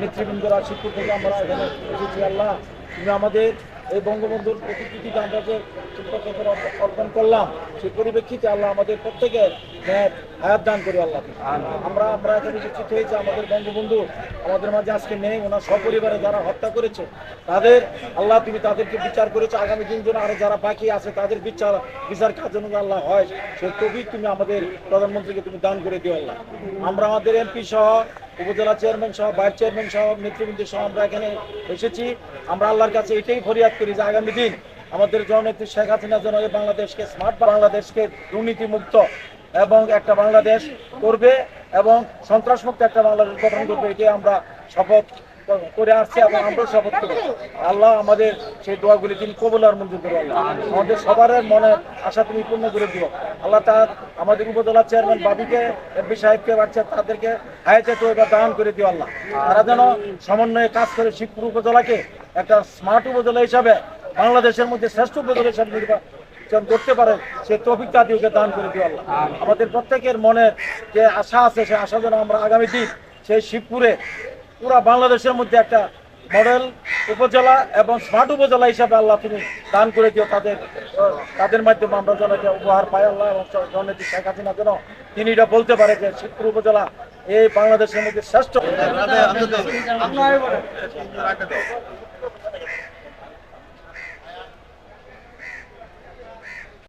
নেতৃবৃন্দরা শিবপুর থেকে আমরা এখানে এসেছি আল্লাহ তুমি আমাদের এই বঙ্গবন্ধুর প্রতিকৃতিকে আমরা যে অর্পণ করলাম সেই পরিপ্রেক্ষিতে আল্লাহ আমাদের প্রত্যেকের ন্যায় হায়াত দান করি আল্লাহ। আমরা আমরা এখানে উপস্থিত হয়েছি আমাদের বঙ্গবন্ধু আমাদের মাঝে আজকে নেই ওনার সপরিবারে যারা হত্যা করেছে তাদের আল্লাহ তুমি তাদেরকে বিচার করেছ। আগামী দিন জন্য আরও যারা বাকি আছে তাদের বিচার বিচার কাজ যেন আল্লাহ হয়। সেই তবি তুমি আমাদের প্রধানমন্ত্রীকে তুমি দান করে দিও আল্লাহ। আমরা আমাদের এমপি সহ উপজেলা চেয়ারম্যান সহ ভাইস চেয়ারম্যান সহ নেতৃবৃন্দ সহ আমরা এখানে এসেছি। আমরা আল্লাহর কাছে এটাই ফরিয়াদ করি যে আগামী দিন আমাদের জননেত্রী শেখ হাসিনা যেন বাংলাদেশকে স্মার্ট বাংলাদেশকে দুর্নীতিমুক্ত এবং একটা বাংলাদেশ করবে এবং সন্ত্রাসমুক্ত একটা বাংলাদেশ গঠন করবে এটি আমরা শপথ করে আসছি এবং আমরা শপথ করি। আল্লাহ আমাদের সেই দোয়াগুলি তিনি কবুল আর মঞ্জুর করে আমাদের সবার মনে আশা তুমি পূর্ণ করে দিও। আল্লাহ তার আমাদের উপজেলা চেয়ারম্যান বাবিকে, এমপি সাহেবকে, বাচ্চা তাদেরকে হায়াতে তো এবার দান করে দিও আল্লাহ। তারা যেন সমন্বয়ে কাজ করে শিবপুর উপজেলাকে একটা স্মার্ট উপজেলা হিসাবে বাংলাদেশের মধ্যে শ্রেষ্ঠ হিসাবে নির্বাচন করতে পারে সে তৌফিক তাদিওকে দান করে দিও আল্লাহ আমাদের প্রত্যেকের মনে যে আশা আছে সেই আশা যেন আমরা আগামী দিন সেই শিবপুরে পুরা বাংলাদেশের মধ্যে একটা মডেল উপজেলা এবং স্মার্ট উপজেলা হিসাবে আল্লাহ তুমি দান করে দিও তাদের তাদের মাধ্যমে আমরা যেন এটা উপহার পাই আল্লাহ এবং জননেত্রী শেখ হাসিনা যেন তিনি এটা বলতে পারে যে শিবপুর উপজেলা এই বাংলাদেশের মধ্যে শ্রেষ্ঠ